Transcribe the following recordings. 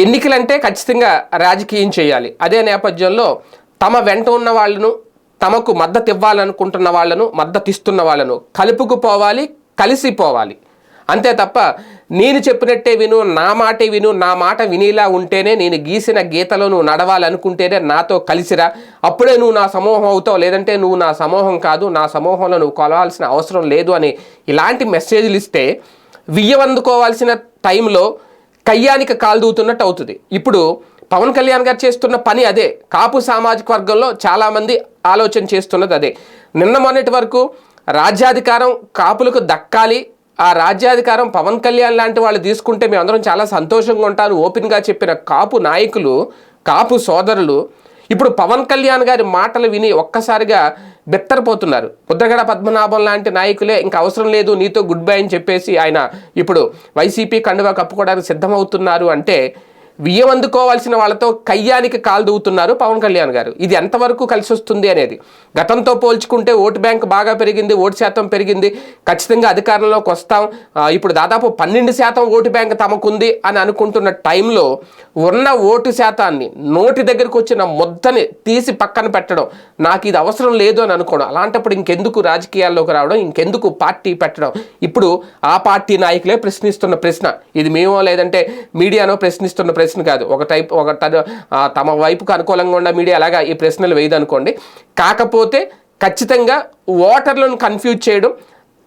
ఎన్నికలంటే ఖచ్చితంగా రాజకీయం చేయాలి. అదే నేపథ్యంలో తమ వెంట ఉన్న వాళ్ళను తమకు మద్దతు ఇవ్వాలనుకుంటున్న వాళ్ళను మద్దతు ఇస్తున్న వాళ్ళను కలుపుకుపోవాలి కలిసిపోవాలి. అంతే తప్ప నేను చెప్పినట్టే విను నా మాటే విను నా మాట వినేలా ఉంటేనే నేను గీసిన గీతలో నువ్వు నడవాలనుకుంటేనే నాతో కలిసిరా. అప్పుడే నువ్వు నా సమూహం అవుతావు. లేదంటే నువ్వు నా సమూహం కాదు నా సమూహంలో నువ్వు కొలవాల్సిన అవసరం లేదు అని ఇలాంటి మెసేజ్లు ఇస్తే వియ్యం అందుకోవాల్సిన టైంలో కయ్యానికి కాలుదూతున్నట్టు అవుతుంది. ఇప్పుడు పవన్ కళ్యాణ్ గారు చేస్తున్న పని అదే. కాపు సామాజిక వర్గంలో చాలామంది ఆలోచన చేస్తున్నది అదే. నిన్న మొన్నటి వరకు రాజ్యాధికారం కాపులకు దక్కాలి ఆ రాజ్యాధికారం పవన్ కళ్యాణ్ లాంటి వాళ్ళు తీసుకుంటే మేమందరం చాలా సంతోషంగా ఉంటాను ఓపెన్గా చెప్పిన కాపు నాయకులు కాపు సోదరులు ఇప్పుడు పవన్ కళ్యాణ్ గారి మాటలు విని ఒక్కసారిగా బెత్తరపోతున్నారు. ముద్రగడ పద్మనాభం లాంటి నాయకులే ఇంకా అవసరం లేదు నీతో గుడ్ బై అని చెప్పేసి ఆయన ఇప్పుడు వైసీపీ కండువా కప్పుకోవడానికి సిద్ధమవుతున్నారు అంటే వియ్యం అందుకోవాల్సిన వాళ్ళతో కయ్యానికి కాలు దూవుతున్నారు పవన్ కళ్యాణ్ గారు. ఇది ఎంతవరకు కలిసి వస్తుంది అనేది. గతంతో పోల్చుకుంటే ఓటు బ్యాంక్ బాగా పెరిగింది ఓటు శాతం పెరిగింది. ఖచ్చితంగా అధికారంలోకి వస్తాం. ఇప్పుడు దాదాపు పన్నెండు శాతం ఓటు బ్యాంక్ తమకుంది అని అనుకుంటున్న టైంలో ఉన్న ఓటు శాతాన్ని నోటి దగ్గరకు వచ్చిన ముద్దని తీసి పక్కన పెట్టడం నాకు ఇది అవసరం లేదు అని అనుకోవడం. అలాంటప్పుడు ఇంకెందుకు రాజకీయాల్లోకి రావడం? ఇంకెందుకు పార్టీ పెట్టడం? ఇప్పుడు ఆ పార్టీ నాయకులే ప్రశ్నిస్తున్న ప్రశ్న. ఇది మేమో లేదంటే మీడియానో ప్రశ్నిస్తున్న ప్రశ్న. కాదు. ఒక టైప్ ఒక తమ వైపుకు అనుకూలంగా ఉన్న మీడియా అలాగా ఈ ప్రశ్నలు వేయదనుకోండి. కాకపోతే ఖచ్చితంగా ఓటర్లను కన్ఫ్యూజ్ చేయడం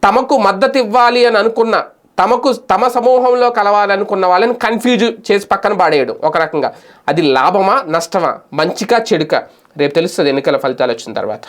తమకు మద్దతు ఇవ్వాలి అని అనుకున్న తమకు తమ సమూహంలో కలవాలనుకున్న వాళ్ళని కన్ఫ్యూజ్ చేసి పక్కన పాడేయడం ఒక రకంగా. అది లాభమా నష్టమా? మంచికా చెడుకా? రేపు తెలుస్తుంది ఎన్నికల ఫలితాలు వచ్చిన తర్వాత.